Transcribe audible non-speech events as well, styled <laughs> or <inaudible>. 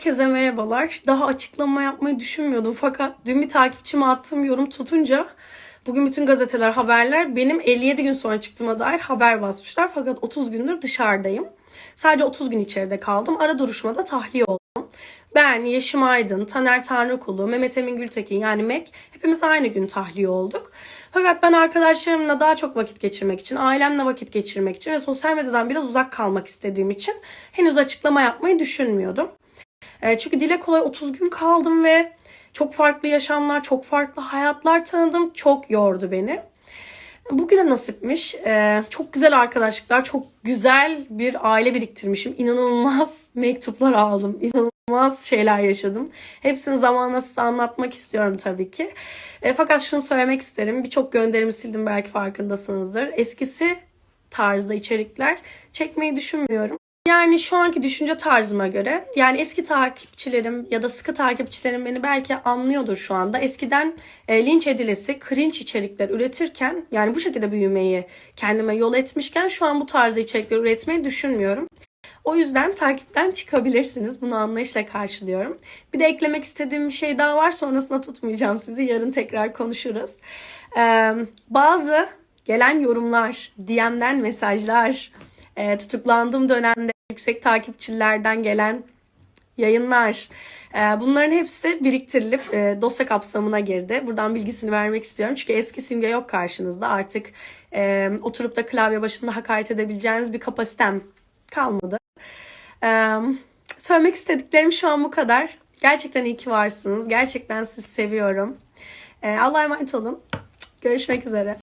Herkese merhabalar. Daha açıklama yapmayı düşünmüyordum fakat dün bir takipçime attığım yorum tutunca bugün bütün gazeteler, haberler benim 57 gün sonra çıktığıma dair haber basmışlar. Fakat 30 gündür dışarıdayım. Sadece 30 gün içeride kaldım. Ara duruşmada tahliye oldum. Ben, Yeşim Aydın, Taner Tanrıkulu, Mehmet Emin Gültekin yani Mek hepimiz aynı gün tahliye olduk. Fakat ben arkadaşlarımla daha çok vakit geçirmek için, ailemle vakit geçirmek için ve sosyal medyadan biraz uzak kalmak istediğim için henüz açıklama yapmayı düşünmüyordum. E, çünkü dile kolay 30 gün kaldım ve çok farklı yaşamlar, çok farklı hayatlar tanıdım. Çok yordu beni. Bugüne nasipmiş. E, çok güzel arkadaşlıklar, çok güzel bir aile biriktirmişim. İnanılmaz <laughs> mektuplar aldım. İnanılmaz şeyler yaşadım. Hepsini zamanla size anlatmak istiyorum tabii ki. E, fakat şunu söylemek isterim. Birçok gönderimi sildim belki farkındasınızdır. Eskisi tarzda içerikler çekmeyi düşünmüyorum. Yani şu anki düşünce tarzıma göre yani eski takipçilerim ya da sıkı takipçilerim beni belki anlıyordur şu anda. Eskiden e, linç edilesi cringe içerikler üretirken yani bu şekilde büyümeyi kendime yol etmişken şu an bu tarzda içerikler üretmeyi düşünmüyorum. O yüzden takipten çıkabilirsiniz. Bunu anlayışla karşılıyorum. Bir de eklemek istediğim bir şey daha var. Sonrasında tutmayacağım sizi. Yarın tekrar konuşuruz. Ee, bazı gelen yorumlar, DM'den mesajlar, e, tutuklandığım dönemde yüksek takipçilerden gelen yayınlar. e, bunların hepsi biriktirilip e, dosya kapsamına girdi. Buradan bilgisini vermek istiyorum. Çünkü eski simge yok karşınızda. Artık e, oturup da klavye başında hakaret edebileceğiniz bir kapasitem kalmadı. E, söylemek istediklerim şu an bu kadar. Gerçekten iyi ki varsınız. Gerçekten sizi seviyorum. Allah'a emanet olun. Görüşmek üzere.